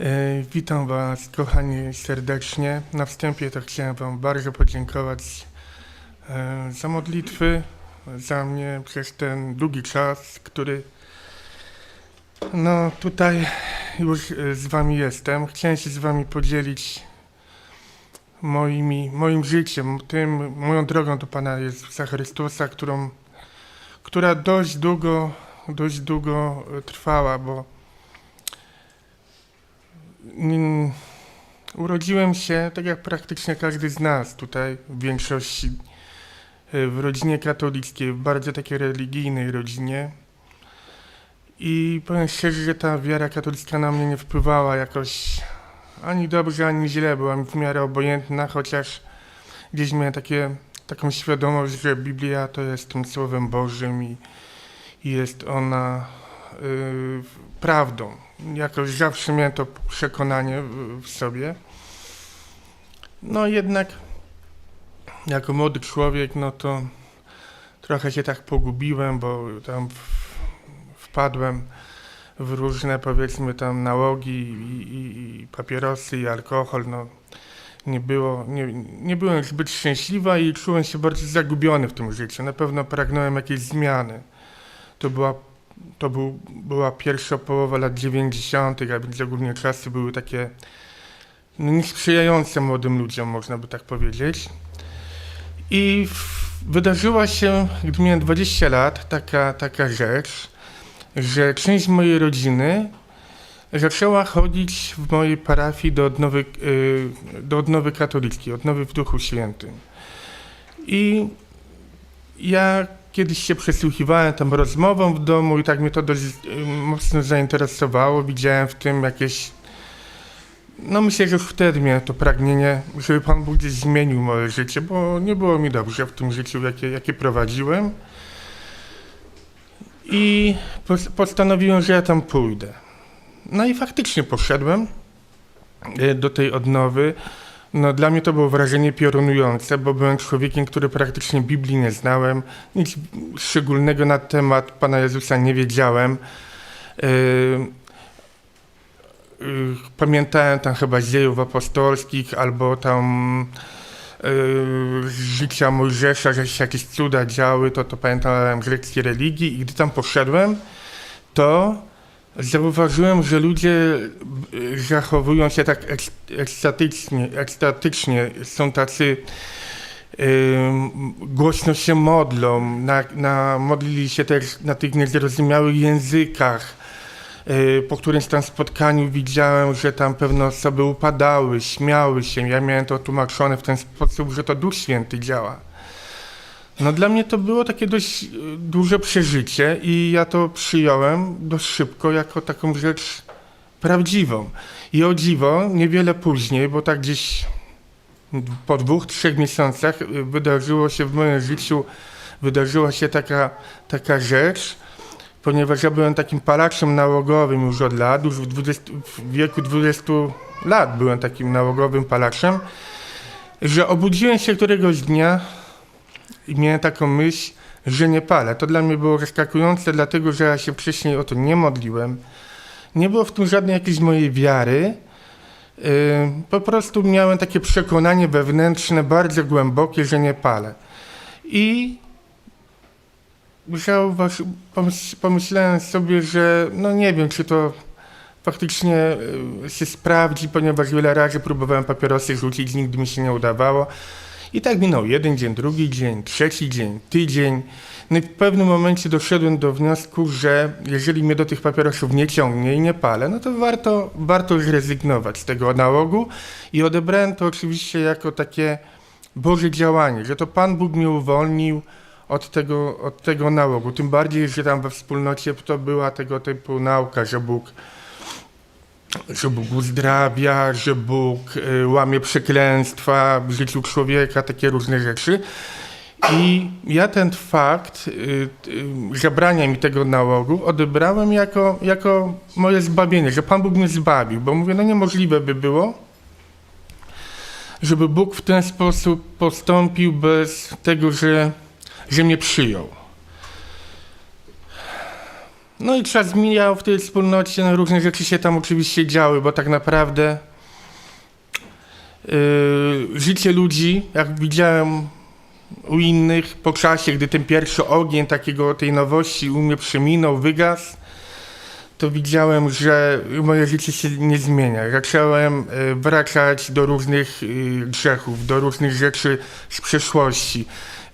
E, Witam Was, kochani, serdecznie. Na wstępie to chciałem Wam bardzo podziękować e, za modlitwy, za mnie przez ten długi czas, który no tutaj już e, z Wami jestem. Chciałem się z Wami podzielić moimi, moim życiem, tym, moją drogą do Pana Jezusa Chrystusa, którą, która dość długo, dość długo trwała, bo Urodziłem się, tak jak praktycznie każdy z nas tutaj, w większości, y, w rodzinie katolickiej, w bardzo takiej religijnej rodzinie. I powiem szczerze, że ta wiara katolicka na mnie nie wpływała jakoś ani dobrze, ani źle. Była mi w miarę obojętna, chociaż gdzieś miałem takie, taką świadomość, że Biblia to jest tym Słowem Bożym i, i jest ona y, prawdą. Jakoś zawsze miałem to przekonanie w, sobie. No jednak jako młody człowiek, no to trochę się tak pogubiłem, bo tam wpadłem w różne powiedzmy tam nałogi i, i, i papierosy i alkohol, no nie było, nie, nie byłem zbyt szczęśliwa i czułem się bardzo zagubiony w tym życiu. Na pewno pragnąłem jakiejś zmiany. To była to był, była pierwsza połowa lat 90., a więc ogólnie czasy były takie no, niesprzyjające młodym ludziom, można by tak powiedzieć. I wydarzyła się, gdy miałem 20 lat, taka, taka rzecz, że część mojej rodziny zaczęła chodzić w mojej parafii do odnowy, y, do odnowy katolickiej, odnowy w Duchu Świętym. I ja kiedyś się przysłuchiwałem tam rozmowom w domu i tak mnie to dość y, mocno zainteresowało. Widziałem w tym jakieś. No myślę, że wtedy miałem to pragnienie, żeby Pan Bóg gdzieś zmienił moje życie, bo nie było mi dobrze w tym życiu, jakie, jakie prowadziłem. I pos- postanowiłem, że ja tam pójdę. No i faktycznie poszedłem y, do tej odnowy. No, dla mnie to było wrażenie piorunujące, bo byłem człowiekiem, który praktycznie Biblii nie znałem, nic szczególnego na temat Pana Jezusa nie wiedziałem. Yy, yy, pamiętałem tam chyba z dziejów apostolskich albo tam yy, z życia Mojżesza, że się jakieś cuda działy, to, to pamiętałem lekcji religii i gdy tam poszedłem, to Zauważyłem, że ludzie y, zachowują się tak eks- ekstatycznie, ekstatycznie, są tacy ym, głośno się modlą, na, na, modlili się też na tych niezrozumiałych językach. Y, po którymś tam spotkaniu widziałem, że tam pewne osoby upadały, śmiały się. Ja miałem to tłumaczone w ten sposób, że to Duch Święty działa. No dla mnie to było takie dość y, duże przeżycie i ja to przyjąłem dość szybko jako taką rzecz prawdziwą. I o dziwo, niewiele później, bo tak gdzieś po dwóch, trzech miesiącach y, wydarzyło się w moim życiu, wydarzyła się taka, taka rzecz, ponieważ ja byłem takim palaczem nałogowym już od lat, już w, 20, w wieku 20 lat byłem takim nałogowym palaczem, że obudziłem się któregoś dnia i miałem taką myśl, że nie palę. To dla mnie było zaskakujące, dlatego że ja się wcześniej o to nie modliłem. Nie było w tym żadnej jakiejś mojej wiary. Yy, po prostu miałem takie przekonanie wewnętrzne, bardzo głębokie, że nie palę. I zauważ, pomyś, pomyślałem sobie, że no nie wiem, czy to faktycznie yy, się sprawdzi, ponieważ wiele razy próbowałem papierosy rzucić, nigdy mi się nie udawało. I tak minął jeden dzień, drugi dzień, trzeci dzień, tydzień. No i w pewnym momencie doszedłem do wniosku, że jeżeli mnie do tych papierosów nie ciągnie i nie palę, no to warto, warto zrezygnować z tego nałogu i odebrałem to oczywiście jako takie Boże działanie, że to Pan Bóg mnie uwolnił od tego, od tego nałogu. Tym bardziej, że tam we wspólnocie to była tego typu nauka, że Bóg że Bóg uzdrawia, że Bóg y, łamie przekleństwa w życiu człowieka, takie różne rzeczy. I ja ten fakt y, y, zabrania mi tego nałogu odebrałem jako, jako moje zbawienie, że Pan Bóg mnie zbawił, bo mówię, no niemożliwe by było, żeby Bóg w ten sposób postąpił bez tego, że, że mnie przyjął. No i czas mijał w tej wspólnocie, no różne rzeczy się tam oczywiście działy, bo tak naprawdę yy, życie ludzi, jak widziałem u innych po czasie, gdy ten pierwszy ogień takiego tej nowości u mnie przeminął, wygasł, to widziałem, że moje życie się nie zmienia. Zacząłem e, wracać do różnych e, grzechów, do różnych rzeczy z przeszłości.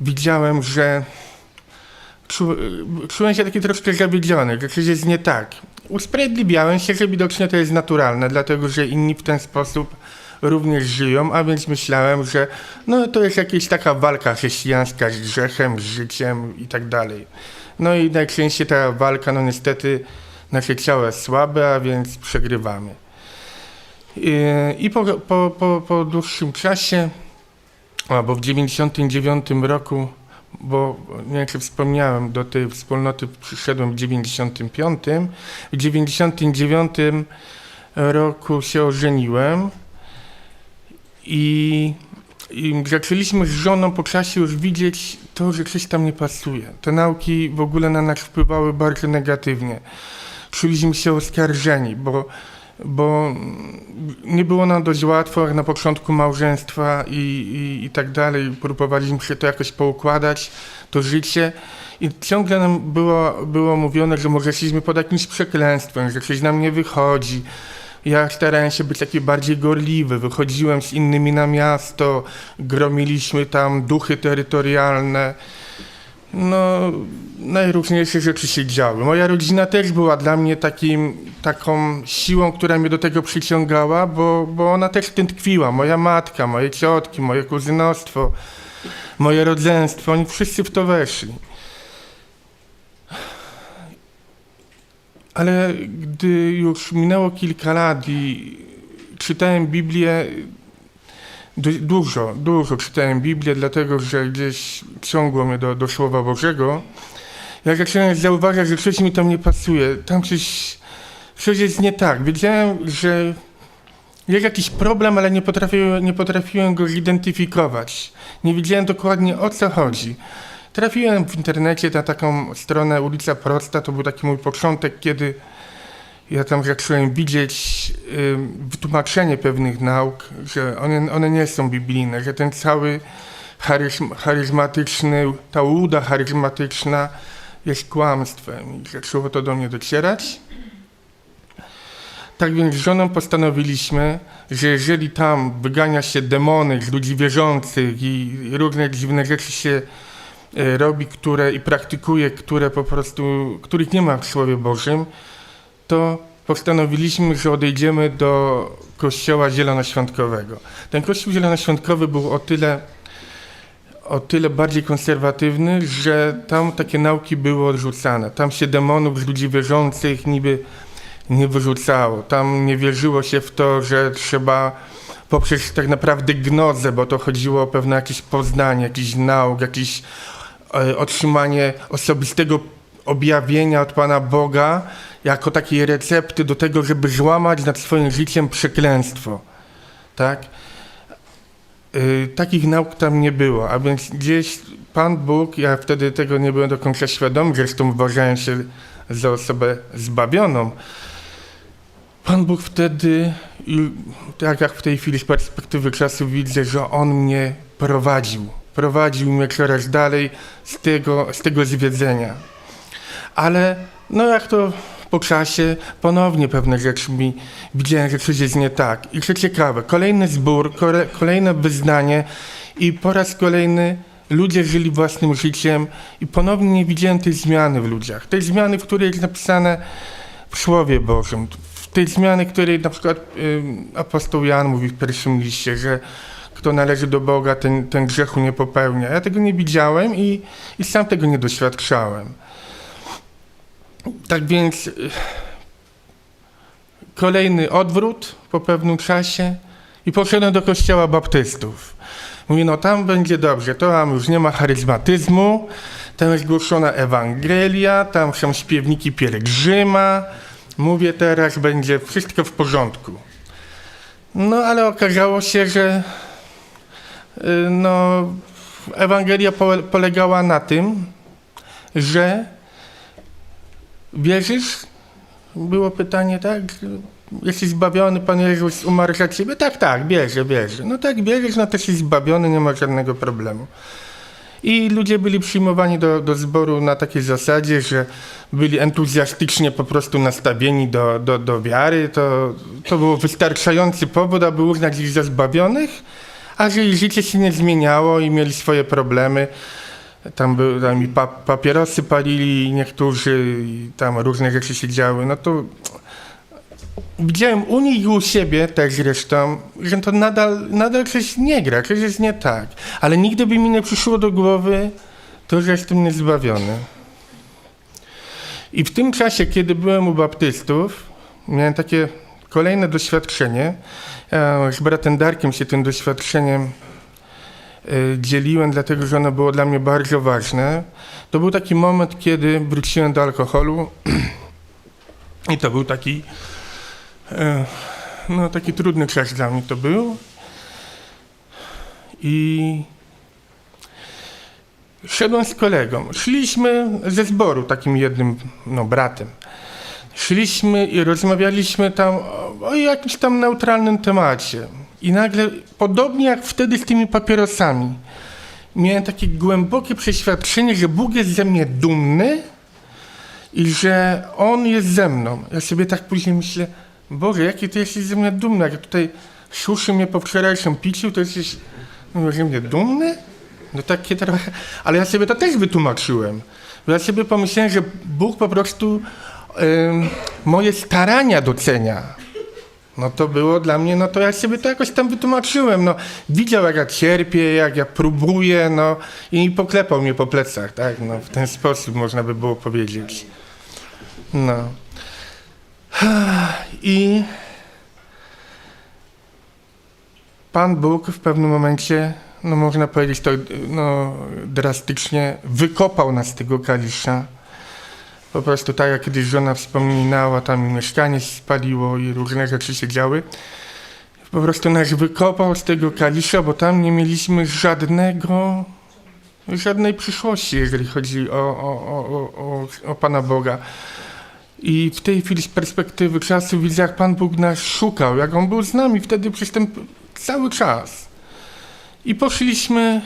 Widziałem, że czu, czułem się taki troszkę zawiedziony, że coś jest nie tak. Usprawiedliwiałem się, że widocznie to jest naturalne, dlatego że inni w ten sposób również żyją, a więc myślałem, że no, to jest jakaś taka walka chrześcijańska z grzechem, z życiem i tak dalej. No i najczęściej ta walka, no niestety, nasze ciało jest słabe, a więc przegrywamy. I, i po, po, po, po dłuższym czasie, a, bo w 99 roku, bo czy wspomniałem, do tej wspólnoty przyszedłem w 95. W 99 roku się ożeniłem i, i zaczęliśmy z żoną po czasie już widzieć to, że coś tam nie pasuje. Te nauki w ogóle na nas wpływały bardzo negatywnie. Czuliśmy się oskarżeni, bo, bo nie było nam dość łatwo na początku małżeństwa i, i, i tak dalej. Próbowaliśmy się to jakoś poukładać, to życie. I ciągle nam było, było mówione, że może jesteśmy pod jakimś przekleństwem, że coś nam nie wychodzi. Ja starałem się być taki bardziej gorliwy, wychodziłem z innymi na miasto, gromiliśmy tam duchy terytorialne. No, najróżniejsze rzeczy się działy. Moja rodzina też była dla mnie takim, taką siłą, która mnie do tego przyciągała, bo, bo ona też w tym tkwiła. Moja matka, moje ciotki, moje kuzynostwo, moje rodzeństwo, oni wszyscy w to weszli. Ale gdy już minęło kilka lat i czytałem Biblię, dużo, dużo czytałem Biblię, dlatego że gdzieś ciągło mnie do, do Słowa Bożego, ja zacząłem zauważać, że coś mi tam nie pasuje, tam coś, coś jest nie tak. Wiedziałem, że jest jakiś problem, ale nie potrafiłem, nie potrafiłem go zidentyfikować. Nie wiedziałem dokładnie o co chodzi. Trafiłem w internecie na taką stronę Ulica Prosta, to był taki mój początek, kiedy ja tam zacząłem widzieć ym, wytłumaczenie pewnych nauk, że one, one nie są biblijne, że ten cały charyzm, charyzmatyczny, ta łuda charyzmatyczna jest kłamstwem i zaczęło to do mnie docierać. Tak więc z żoną postanowiliśmy, że jeżeli tam wygania się demony z ludzi wierzących i różne dziwne rzeczy się e, robi, które i praktykuje, które po prostu, których nie ma w Słowie Bożym, to postanowiliśmy, że odejdziemy do kościoła zielonoświątkowego. Ten kościół zielonoświątkowy był o tyle, o tyle bardziej konserwatywny, że tam takie nauki były odrzucane. Tam się demonów z ludzi wierzących niby nie wyrzucało. Tam nie wierzyło się w to, że trzeba poprzez tak naprawdę gnozę, bo to chodziło o pewne jakieś poznanie, jakiś nauk, jakieś e, otrzymanie osobistego objawienia od Pana Boga jako takiej recepty do tego, żeby złamać nad swoim życiem przekleństwo. Tak? Y, takich nauk tam nie było, a więc gdzieś Pan Bóg, ja wtedy tego nie byłem do końca świadomy, zresztą uważałem się za osobę zbawioną. Pan Bóg wtedy, tak jak w tej chwili z perspektywy czasu widzę, że On mnie prowadził. Prowadził mnie coraz dalej z tego, z tego zwiedzenia. Ale no jak to po czasie ponownie pewne rzeczy mi widziałem, że coś jest nie tak. I co ciekawe, kolejny zbór, kole, kolejne wyznanie i po raz kolejny ludzie żyli własnym życiem i ponownie nie widziałem tej zmiany w ludziach. Tej zmiany, w której jest napisane w Słowie Bożym. Tej zmiany, której na przykład apostoł Jan mówi w pierwszym liście, że kto należy do Boga, ten, ten grzechu nie popełnia. Ja tego nie widziałem i, i sam tego nie doświadczałem. Tak więc y, kolejny odwrót po pewnym czasie i poszedłem do kościoła baptystów. Mówię, no tam będzie dobrze, to tam już nie ma charyzmatyzmu, tam jest głoszona Ewangelia, tam są śpiewniki pielgrzyma. Mówię, teraz będzie wszystko w porządku. No ale okazało się, że y, no, Ewangelia pole- polegała na tym, że wierzysz? Było pytanie, tak? Jesteś zbawiony, Pan Jezus umarł za ciebie? Tak, tak, wierzę, wierzę. No tak, wierzysz, no to jesteś zbawiony, nie ma żadnego problemu. I ludzie byli przyjmowani do, do zboru na takiej zasadzie, że byli entuzjastycznie po prostu nastawieni do, do, do wiary. To, to był wystarczający powód, aby uznać ich za zbawionych, a że ich życie się nie zmieniało i mieli swoje problemy. Tam, były, tam i pa, papierosy palili niektórzy, i tam różne rzeczy się działy. No to widziałem u nich i u siebie też zresztą, że to nadal, nadal coś nie gra, coś jest nie tak. Ale nigdy by mi nie przyszło do głowy to, że jestem niezbawiony. I w tym czasie, kiedy byłem u baptystów, miałem takie kolejne doświadczenie. Ja z bratem Darkiem się tym doświadczeniem dzieliłem, dlatego że ono było dla mnie bardzo ważne. To był taki moment, kiedy wróciłem do alkoholu i to był taki E, No, taki trudny czas dla mnie to był. I szedłem z kolegą. Szliśmy ze zboru, takim jednym, no, bratem. Szliśmy i rozmawialiśmy tam o jakimś tam neutralnym temacie. I nagle, podobnie jak wtedy z tymi papierosami, miałem takie głębokie przeświadczenie, że Bóg jest ze mnie dumny i że On jest ze mną. Ja sobie tak później myślę, Boże, jaki ty jesteś ze mnie dumny, jak tutaj suszy mnie po wczorajszym piciu, to jesteś no, ze mnie dumny? No takie trochę, ale ja sobie to też wytłumaczyłem. Bo ja sobie pomyślałem, że Bóg po prostu ym, moje starania docenia. No to było dla mnie, no to ja sobie to jakoś tam wytłumaczyłem, no. Widział jak ja cierpię, jak ja próbuję, no i poklepał mnie po plecach, tak, no w ten sposób można by było powiedzieć. No. I Pan Bóg w pewnym momencie, no można powiedzieć to no, drastycznie, wykopał nas z tego kalisza. Po prostu tak jak kiedyś żona wspominała, tam mieszkanie spaliło i różne rzeczy się działy. Po prostu nas wykopał z tego kalisza, bo tam nie mieliśmy żadnego, żadnej przyszłości, jeżeli chodzi o, o, o, o, o Pana Boga. I w tej chwili z perspektywy czasu widzę, jak Pan Bóg nas szukał, jak On był z nami wtedy przez ten cały czas. I poszliśmy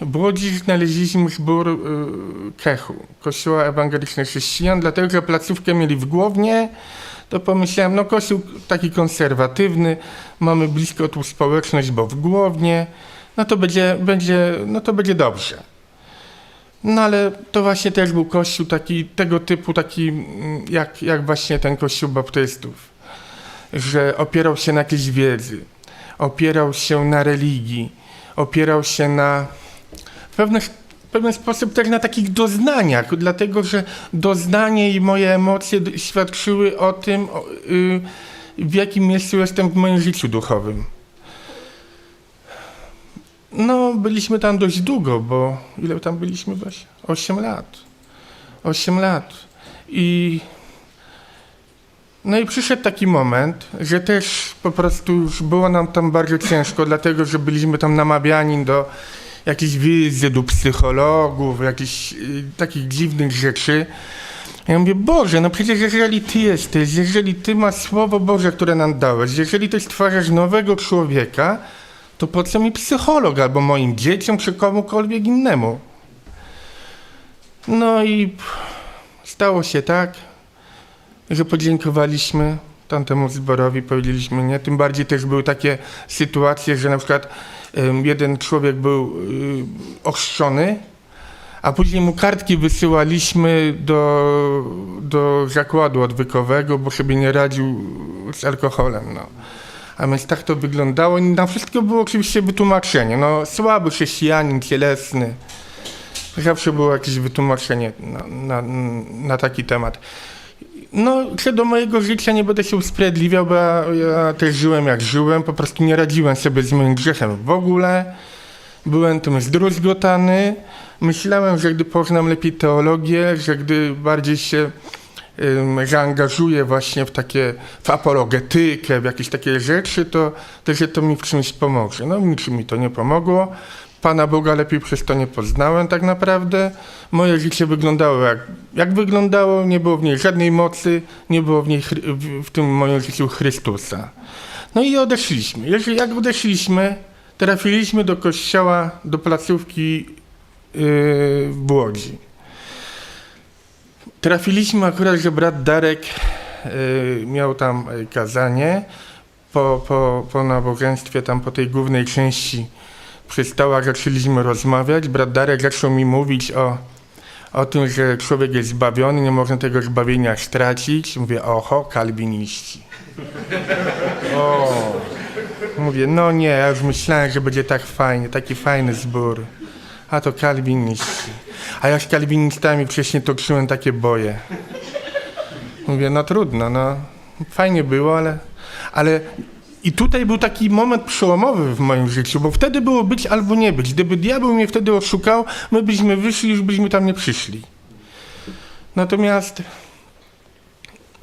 w Łodzi, znaleźliśmy zbór y, Kechu, Kościoła Ewangelicznego Chrześcijan, dlatego, że placówkę mieli w Głownie, to pomyślałem, no kościół taki konserwatywny, mamy blisko tu społeczność, bo w Głownie, no to będzie, będzie, no to będzie dobrze. No ale to właśnie też był kościół taki, tego typu, taki mm, jak, jak właśnie ten kościół baptystów, że opierał się na jakiejś wiedzy, opierał się na religii, opierał się na w w pewien sposób też na takich doznaniach, dlatego że doznanie i moje emocje świadczyły o tym, o, y, w jakim miejscu jestem w moim życiu duchowym. No, byliśmy tam dość długo, bo ile tam byliśmy właśnie? 8 lat. 8 lat. I no i przyszedł taki moment, że też po prostu już było nam tam bardzo ciężko, dlatego że byliśmy tam namawiani do jakichś wizyt u psychologów, jakichś y, takich dziwnych rzeczy. Ja mówię, Boże, no przecież jeżeli Ty jesteś, jeżeli Ty masz Słowo Boże, które nam dałeś, jeżeli Ty stwarzasz nowego człowieka, to po co mi psycholog albo moim dzieciom czy komukolwiek innemu? No i stało się tak, że podziękowaliśmy tamtemu zborowi, powiedzieliśmy nie. Tym bardziej też były takie sytuacje, że na przykład jeden człowiek był y, ochrzczony, a później mu kartki wysyłaliśmy do, do zakładu odwykowego, bo sobie nie radził z alkoholem. No. A więc tak to wyglądało. Na wszystko było oczywiście wytłumaczenie. No, słaby chrześcijanin, cielesny. Zawsze było jakieś wytłumaczenie na, na, na taki temat. No, co do mojego życia nie będę się usprawiedliwiał, bo ja, ja też żyłem jak żyłem, po prostu nie radziłem sobie z moim grzechem w ogóle. Byłem tym zdruzgotany. Myślałem, że gdy poznam lepiej teologię, że gdy bardziej się ym, zaangażuję właśnie w takie, w apologetykę, w jakieś takie rzeczy, to, to że to mi w czymś pomoże. No, niczym mi to nie pomogło. Pana Boga lepiej przez to nie poznałem tak naprawdę. Moje życie wyglądało jak, jak wyglądało, nie było w niej żadnej mocy, nie było w, niej, w, w tym moim życiu Chrystusa. No i odeszliśmy. Jeżeli, jak odeszliśmy, trafiliśmy do kościoła, do placówki yy, w Łodzi. Trafiliśmy akurat, że brat Darek yy, miał tam yy, kazanie. Po, po, po nabożeństwie, tam po tej głównej części przy stołach zaczęliśmy rozmawiać. Brat Darek zaczął mi mówić o, o tym, że człowiek jest zbawiony, nie można tego zbawienia stracić. Mówię, oho, kalwiniści. O. Mówię, no nie, ja już myślałem, że będzie tak fajnie, taki fajny zbór. A to kalwiniści. A ja z kalwinistami wcześniej toczyłem takie boje. Mówię, no trudno, no. Fajnie było, ale... ale i tutaj był taki moment przełomowy w moim życiu, bo wtedy było być albo nie być. Gdyby diabeł mnie wtedy oszukał, my byśmy wyszli, już byśmy tam nie przyszli. Natomiast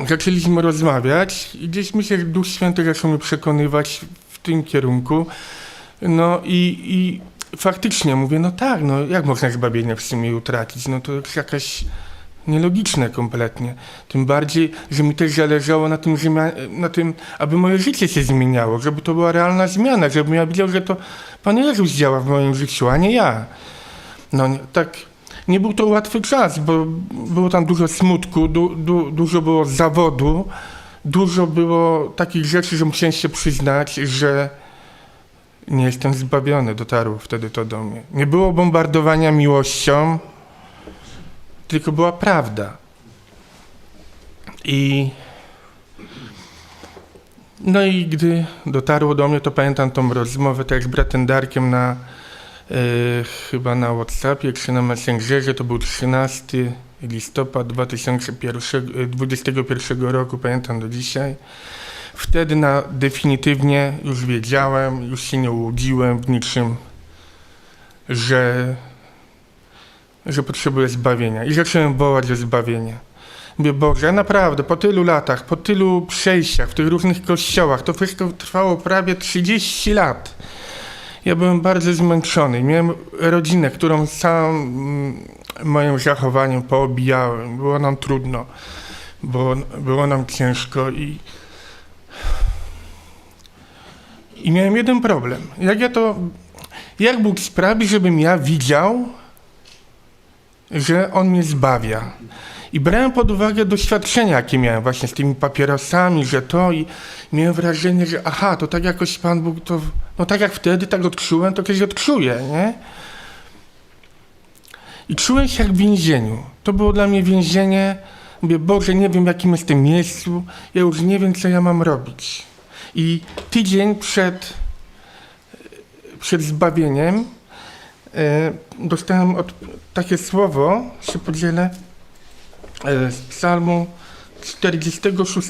zaczęliśmy rozmawiać i gdzieś mi się Duch Święty zaczął mnie przekonywać w tym kierunku. No i, i faktycznie mówię, no tak, no jak można zbawienie w sumie utracić? No to jest jakaś nielogiczne kompletnie. Tym bardziej, że mi też zależało na tym, na tym, aby moje życie się zmieniało, żeby to była realna zmiana, żebym ja widział, że to Pan Jezus działa w moim życiu, a nie ja. No tak, nie był to łatwy czas, bo było tam dużo smutku, du, du, dużo było zawodu, dużo było takich rzeczy, że musiałem się przyznać, że nie jestem zbawiony, dotarło wtedy to do mnie. Nie było bombardowania miłością, tylko była prawda. I no i gdy dotarło do mnie, to pamiętam tą rozmowę tak z bratem Darkiem na e, chyba na Whatsappie czy na Messengerze, to był 13 listopad 2021 roku, pamiętam do dzisiaj. Wtedy na definitywnie już wiedziałem, już się nie łudziłem w niczym, że że potrzebuję zbawienia. I zacząłem wołać o zbawienie. Mówię, Boże, naprawdę, po tylu latach, po tylu przejściach w tych różnych kościołach, to wszystko trwało prawie 30 lat. Ja byłem bardzo zmęczony. Miałem rodzinę, którą sam mm, moim zachowaniem poobijałem. Było nam trudno, bo było nam ciężko i i miałem jeden problem. Jak ja to, jak Bóg sprawi, żebym ja widział, że On mnie zbawia. I brałem pod uwagę doświadczenia, jakie miałem właśnie z tymi papierosami, że to i miałem wrażenie, że aha, to tak jakoś Pan Bóg to, no tak jak wtedy, tak odczułem, to kiedyś odczuję, nie? I czułem się jak w więzieniu. To było dla mnie więzienie. Mówię, Boże, nie wiem jakim jestem miejscu, ja już nie wiem, co ja mam robić. I tydzień przed, przed zbawieniem dostałem od, takie słowo, się podzielę, e, z psalmu 46,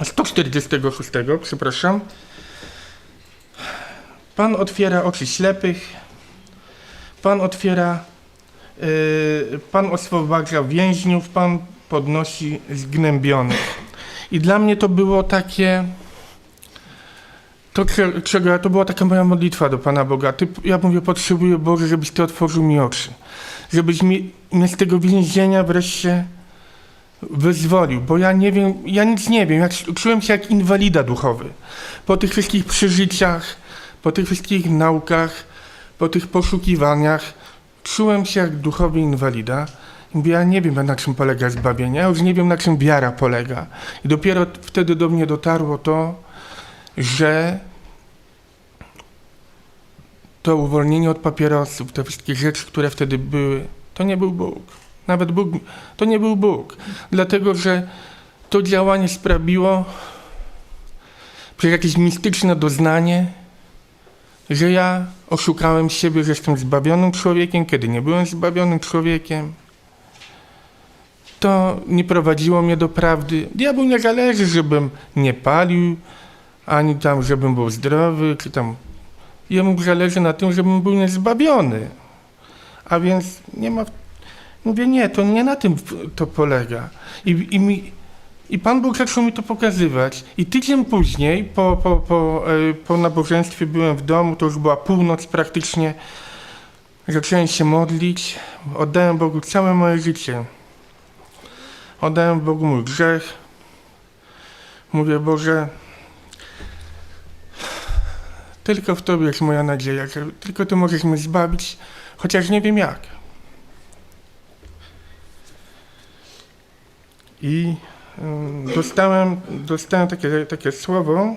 a 146, przepraszam. Pan otwiera oczy ślepych, Pan otwiera, e, Pan oswobadza więźniów, Pan podnosi zgnębionych. I dla mnie to było takie, to cze- czego ja, to była taka moja modlitwa do Pana Boga. Ty, ja mówię, potrzebuję Boże, żebyś Ty otworzył mi oczy. Żebyś mi, mnie z tego więzienia wreszcie wyzwolił, bo ja nie wiem, ja nic nie wiem. Jak, czułem się jak inwalida duchowy. Po tych wszystkich przeżyciach, po tych wszystkich naukach, po tych poszukiwaniach, czułem się jak duchowy inwalida. Mówię, ja nie wiem, na czym polega zbawienie, ja już nie wiem, na czym wiara polega. I dopiero wtedy do mnie dotarło to, że to uwolnienie od papierosów, te wszystkie rzeczy, które wtedy były, to nie był Bóg. Nawet Bóg, to nie był Bóg. Dlatego, że to działanie sprawiło przez jakieś mistyczne doznanie, że ja oszukałem siebie, że jestem zbawionym człowiekiem, kiedy nie byłem zbawionym człowiekiem. To nie prowadziło mnie do prawdy. Diabłu nie zależy, żebym nie palił, ani tam, żebym był zdrowy, czy tam. Jemu zależy na tym, żebym był niezbawiony. A więc nie ma. Mówię, nie, to nie na tym to polega. I, i, mi, I Pan Bóg zaczął mi to pokazywać. I tydzień później, po, po, po, e, po nabożeństwie byłem w domu, to już była północ praktycznie. Zacząłem się modlić, oddałem Bogu całe moje życie. Oddałem Bogu mój grzech. Mówię, Boże, tylko w Tobie jest moja nadzieja, że tylko Ty możesz mnie zbawić, chociaż nie wiem jak. I y, dostałem, dostałem takie, takie słowo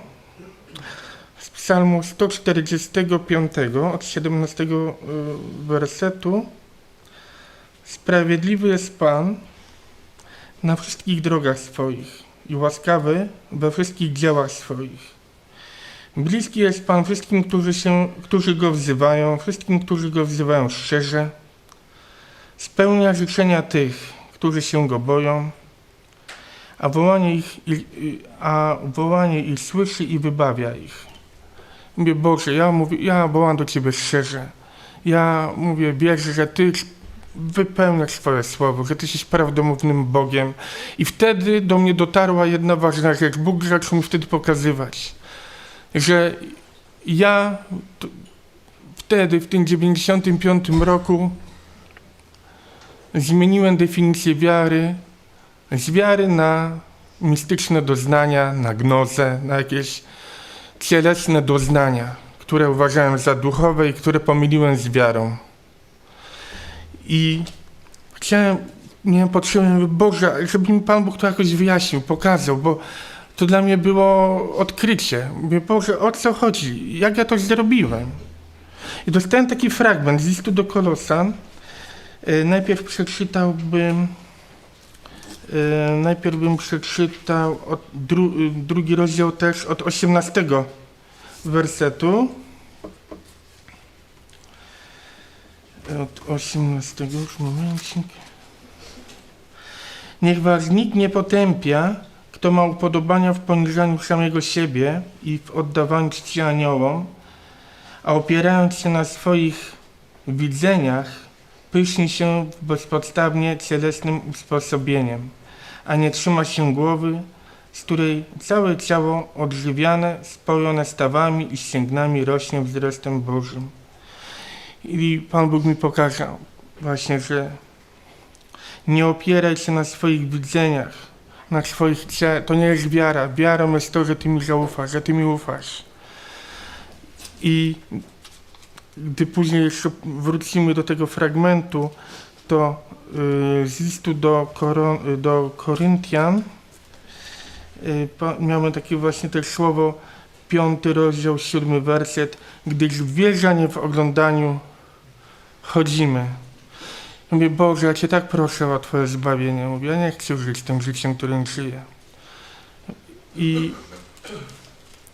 z psalmu 145 od 17 y, wersetu. Sprawiedliwy jest Pan na wszystkich drogach swoich i łaskawy we wszystkich dziełach swoich. Bliski jest Pan wszystkim, którzy, się, którzy Go wzywają, wszystkim, którzy Go wzywają szczerze. Spełnia życzenia tych, którzy się Go boją, a wołanie ich, a wołanie ich słyszy i wybawia ich. Mówię, Boże, ja, mówię, ja wołam do Ciebie szczerze. Ja mówię, wierzę, że Ty wypełniasz swoje słowo, że Ty jesteś prawdomównym Bogiem. I wtedy do mnie dotarła jedna ważna rzecz. Bóg zaczął mi wtedy pokazywać, że ja wtedy, w tym 95 roku, zmieniłem definicję wiary z wiary na mistyczne doznania, na gnozę, na jakieś cielesne doznania, które uważałem za duchowe i które pomyliłem z wiarą. I chciałem, miałem potrzebę, mówię, Boże, żeby mi Pan Bóg to jakoś wyjaśnił, pokazał, bo to dla mnie było odkrycie. Mówię, Boże, o co chodzi? Jak ja to zrobiłem? I dostałem taki fragment z listu do Kolosan. E, Najpierw przeczytałbym e, najpierw bym przeczytał dru, y, drugi rozdział też od 18 wersetu. Od 18 już momencik. Niech was nikt nie potępia, kto ma upodobania w poniżaniu samego siebie i w oddawaniu czci aniołom, a opierając się na swoich widzeniach, pyszni się bezpodstawnie cielesnym usposobieniem, a nie trzyma się głowy, z której całe ciało odżywiane, spojone stawami i ścięgnami rośnie wzrostem Bożym. I Pan Bóg mi pokazał właśnie, że nie opieraj się na swoich widzeniach, na swoich cie. To nie jest wiara. Wiarą jest to, że Ty mi zaufasz, że Ty mi ufasz. I gdy później jeszcze wrócimy do tego fragmentu, to y, z listu do, Koron, do Koryntian y, miałem takie właśnie też słowo, piąty rozdział, siódmy werset, gdyż w wierze, a nie w oglądaniu chodzimy. Mówię, Boże, ja Cię tak proszę o Twoje zbawienie. Mówię, ja nie chcę żyć tym życiem, którym żyję. I,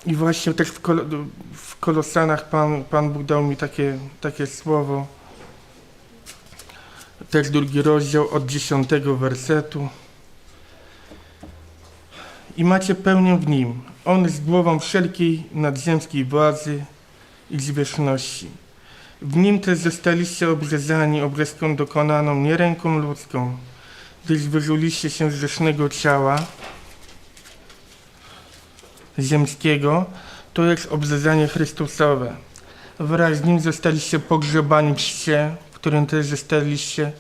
i właśnie też w, kolo, w Kolosanach Pan, Pan Bóg dał mi takie, takie słowo, też drugi rozdział od dziesiątego wersetu. I macie pełnię w Nim. On jest głową wszelkiej nadziemskiej władzy i zwierzchności. W Nim też zostaliście obrzezani obrzezką dokonaną nie ręką ludzką, gdyż wyżuliście się z grzesznego ciała ziemskiego, to jest obrzezanie Chrystusowe. Wraz z Nim zostaliście pogrzebani w w którym też zostaliście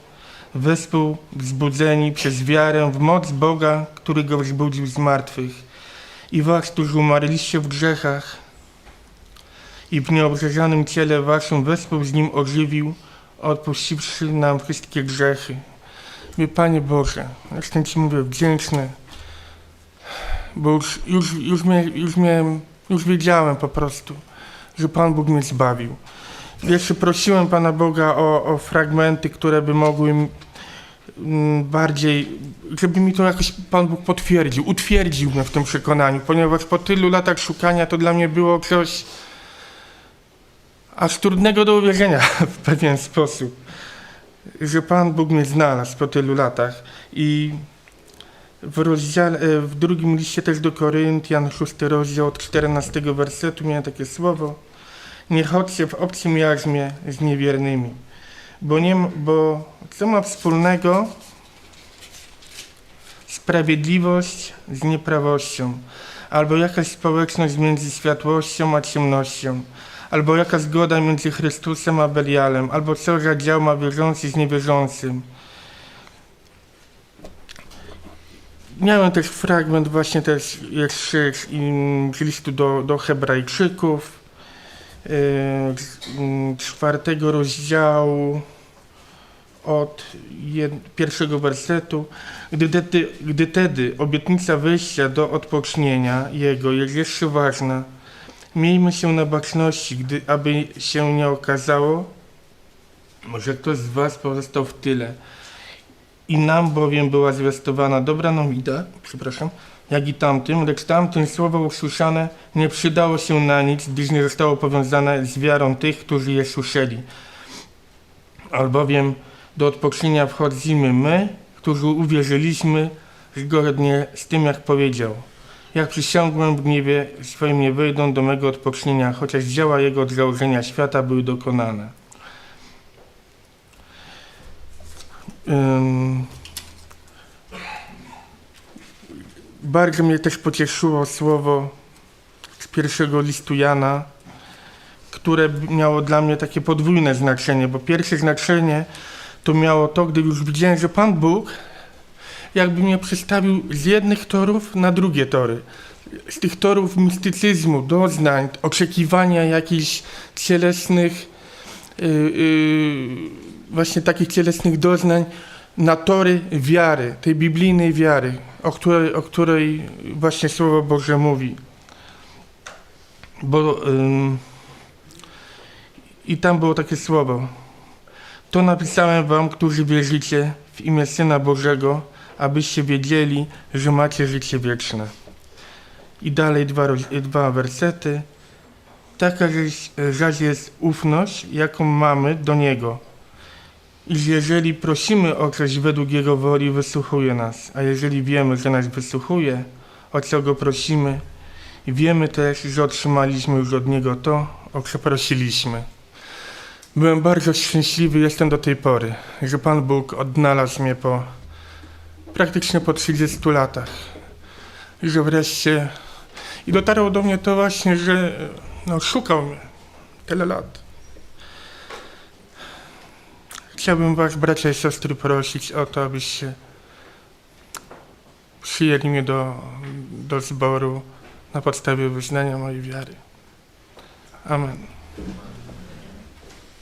wespół wzbudzeni przez wiarę w moc Boga, który Go wzbudził z martwych. I was, którzy umarliście w grzechach i w nieobrzeżanym ciele waszym wespół z Nim ożywił, odpuściwszy nam wszystkie grzechy. Mówię, Panie Boże, jestem Ci mówię wdzięczny, bo już, już, już, mnie, już, miałem, już wiedziałem po prostu, że Pan Bóg mnie zbawił. Jeszcze prosiłem Pana Boga o, o fragmenty, które by mogły bardziej, żeby mi to jakoś Pan Bóg potwierdził, utwierdził mnie w tym przekonaniu, ponieważ po tylu latach szukania to dla mnie było coś aż trudnego do uwierzenia w pewien sposób, że Pan Bóg mnie znalazł po tylu latach i w, rozdziale, e, w drugim liście też do Koryntian, szósty rozdział od 14 wersetu miałem takie słowo nie chodźcie w obcym jarzmie z niewiernymi, bo, nie, bo co ma wspólnego sprawiedliwość z nieprawością, albo jakaś społeczność między światłością a ciemnością, albo jaka zgoda między Chrystusem a Belialem, albo co za dział ma wierzący z niewierzącym. Miałem też fragment właśnie też jeszcze z, im- z listu do, do hebrajczyków, yy, mm, czwartego rozdziału od jed, pierwszego wersetu. Gdy tedy, gdy tedy obietnica wejścia do odpocznienia Jego jest jeszcze ważna, miejmy się na baczności, gdy aby się nie okazało, że ktoś z Was pozostał w tyle. I nam bowiem była zwiastowana dobra nowina, przepraszam, jak i tamtym, lecz tamtym słowo usłyszane nie przydało się na nic, gdyż nie zostało powiązane z wiarą tych, którzy je słyszeli. Albowiem do odpocznienia wchodzimy my, którzy uwierzyliśmy zgodnie z tym, jak powiedział. Jak przysiągłem w gniewie swoim nie wyjdą do mego odpocznienia, chociaż dzieła jego od założenia świata były dokonane. Ym, bardzo mnie też pocieszyło słowo z pierwszego listu Jana, które miało dla mnie takie podwójne znaczenie, bo pierwsze znaczenie to miało to, gdy już widziałem, że Pan Bóg jakby mnie przestawił z jednych torów na drugie tory. Z tych torów mistycyzmu, doznań, oczekiwania jakichś cielesnych, yy, yy, właśnie takich cielesnych doznań, na tory wiary, tej biblijnej wiary, o której, o której właśnie Słowo Boże mówi. Bo ym, i tam było takie słowo. To napisałem wam, którzy wierzycie w imię Syna Bożego, abyście wiedzieli, że macie życie wieczne. I dalej dwa, dwa wersety. Taka zaś jest ufność, jaką mamy do Niego. Iż jeżeli prosimy o coś według Jego woli, wysłuchuje nas. A jeżeli wiemy, że nas wysłuchuje, o co Go prosimy, wiemy też, że otrzymaliśmy już od Niego to, o co prosiliśmy. Byłem bardzo szczęśliwy, jestem do tej pory, że Pan Bóg odnalazł mnie po praktycznie po 30 latach. Że wreszcie. I dotarło do mnie to właśnie, że no, szukał mnie tyle lat. Chciałbym Was, bracia i siostry, prosić o to, abyście przyjęli mnie do, do zboru na podstawie wyznania mojej wiary. Amen.